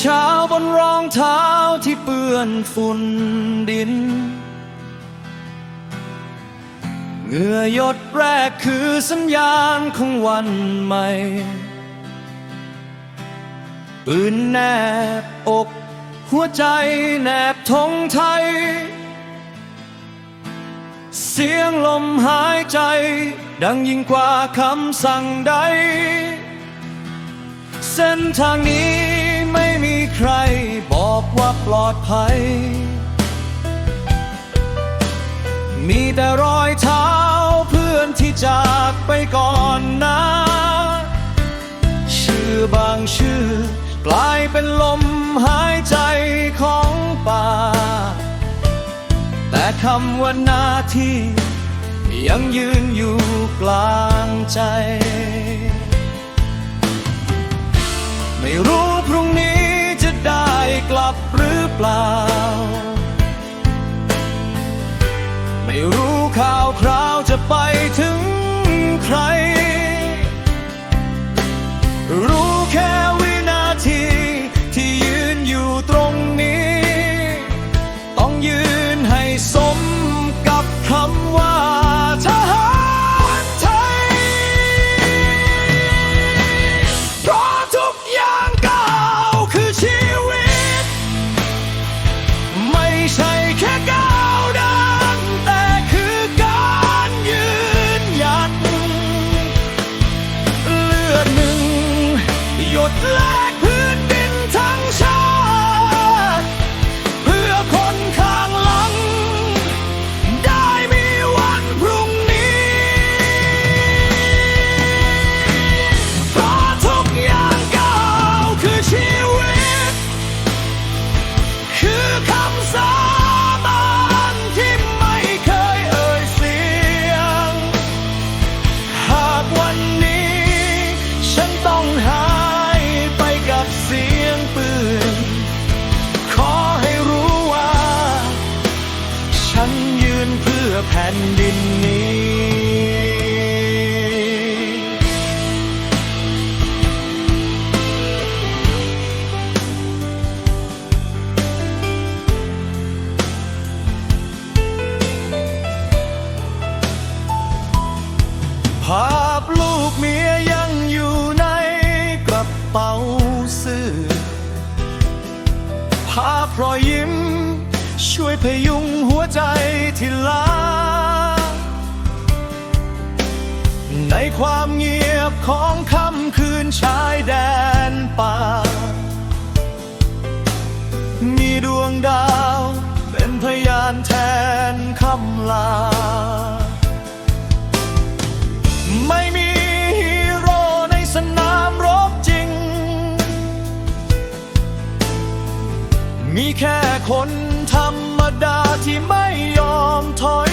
เช้าบนรองเท้าที่เปื้อนฝุ่นดิน เหงื่อหยดแรกคือสัญญาณของวันใหม่ ปืนแนบอก หัวใจแนบธงไทย เสียงลมหายใจ ดังยิ่งกว่าคำสั่งใด เส้นทางนี้ ไม่มีใครบอกว่าปลอดภัย มีแต่รอยเท้าเพื่อนที่จากไปก่อนน้าชื่อบางชื่อกลายเป็นลมหายใจของป่า แต่คำว่าหน้าที่ยังยืนอยู่กลางใจ เปล่า ไม่รู้ข่าวคราวจะไปถึง ดแลกพื้นดินทั้งชาติ เพื่อคนข้างหลัง ได้มีวันพรุ่งนี้เพราะทุกอย่างก้าวคือชีวิต คือคำสาบานที่ไม่เคยเอ่ยเสียง หากวันนี้ ฉันต้องหาาพรอยยิ้ม ช่วยพยุงหัวใจที่ล้า ในความเงียบของค่ำคืนชายแดนป่า มีดวงดาวเป็นพยานแทนคำลา มีแค่คนธรรมดาที่ไม่ยอมถอย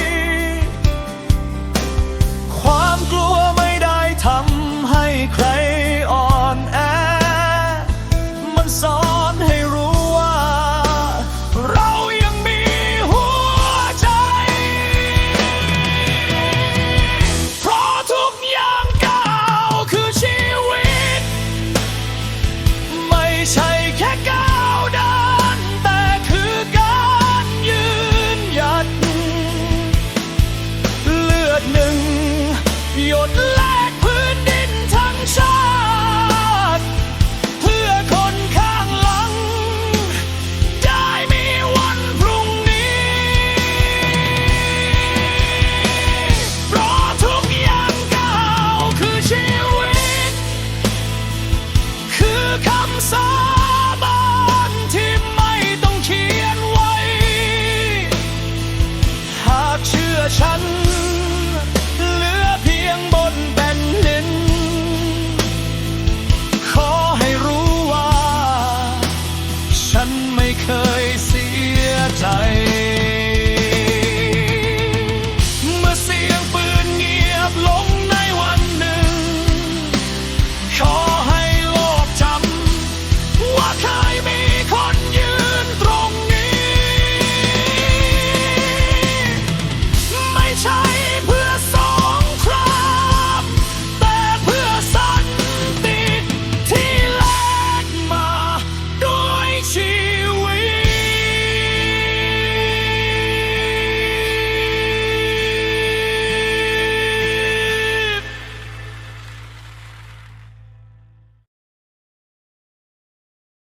ความกลัวไม่ได้ทำให้ใครอ่อน หยดแลกพื้นดินทั้งชาติ เพื่อคนข้างหลัง ได้มีวันพรุ่งนี้ เพราะทุกอย่างก้าคือชีวิต คือคำสา